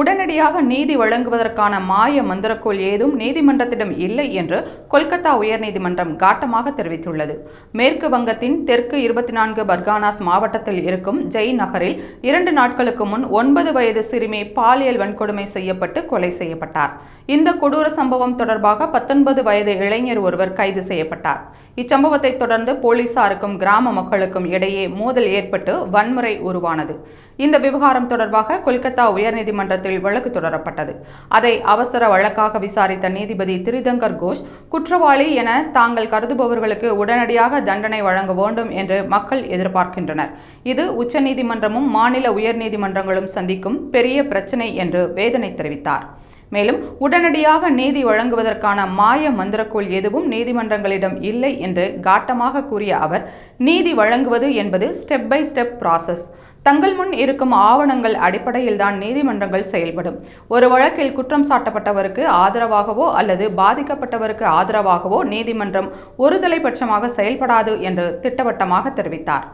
உடனடியாக நீதி வழங்குவதற்கான மாய மந்திரக்கோள் ஏதும் நீதிமன்றத்திடம் இல்லை என்று கொல்கத்தா உயர்நீதிமன்றம் காட்டமாக தெரிவித்துள்ளது. மேற்கு வங்கத்தின் தெற்கு இருபத்தி நான்கு பர்கானாஸ் மாவட்டத்தில் இருக்கும் ஜெய் நகரில் இரண்டு நாட்களுக்கு முன் ஒன்பது வயது சிறுமி பாலியல் வன்கொடுமை செய்யப்பட்டு கொலை செய்யப்பட்டார். இந்த கொடூர சம்பவம் தொடர்பாக பத்தொன்பது வயது இளைஞர் ஒருவர் கைது செய்யப்பட்டார். இச்சம்பவத்தை தொடர்ந்து போலீசாருக்கும் கிராம மக்களுக்கும் இடையே மோதல் ஏற்பட்டு வன்முறை உருவானது. இந்த விவகாரம் தொடர்பாக கொல்கத்தா உயர்நீதிமன்றத்தில் நீதிமன்றத்தில் வழக்கு தொடரப்பட்டது. அதை அவசர வழக்காக விசாரித்த நீதிபதி திரிதங்கர் கோஷ் குற்றவாளி என தாங்கள் கருதுபவர்களுக்கு உடனடியாக தண்டனை வழங்க வேண்டும் என்று மக்கள் எதிர்பார்க்கின்றனர். இது உச்சநீதிமன்றமும் மாநில உயர்நீதிமன்றங்களும் சந்திக்கும் பெரிய பிரச்சினை என்று வேதனை தெரிவித்தார். மேலும் உடனடியாக நீதி வழங்குவதற்கான மாய மந்திரக்குள் எதுவும் நீதிமன்றங்களிடம் இல்லை என்று காட்டமாக கூறிய அவர் நீதி வழங்குவது என்பது ஸ்டெப் பை ஸ்டெப் ப்ராசஸ் தங்கள் முன் இருக்கும் ஆவணங்கள் அடிப்படையில் தான் நீதிமன்றங்கள் செயல்படும். ஒரு வழக்கில் குற்றம் சாட்டப்பட்டவருக்கு ஆதரவாகவோ அல்லது பாதிக்கப்பட்டவருக்கு ஆதரவாகவோ நீதிமன்றம் ஒருதலைபட்சமாக செயல்படாது என்று திட்டவட்டமாக தெரிவித்தார்.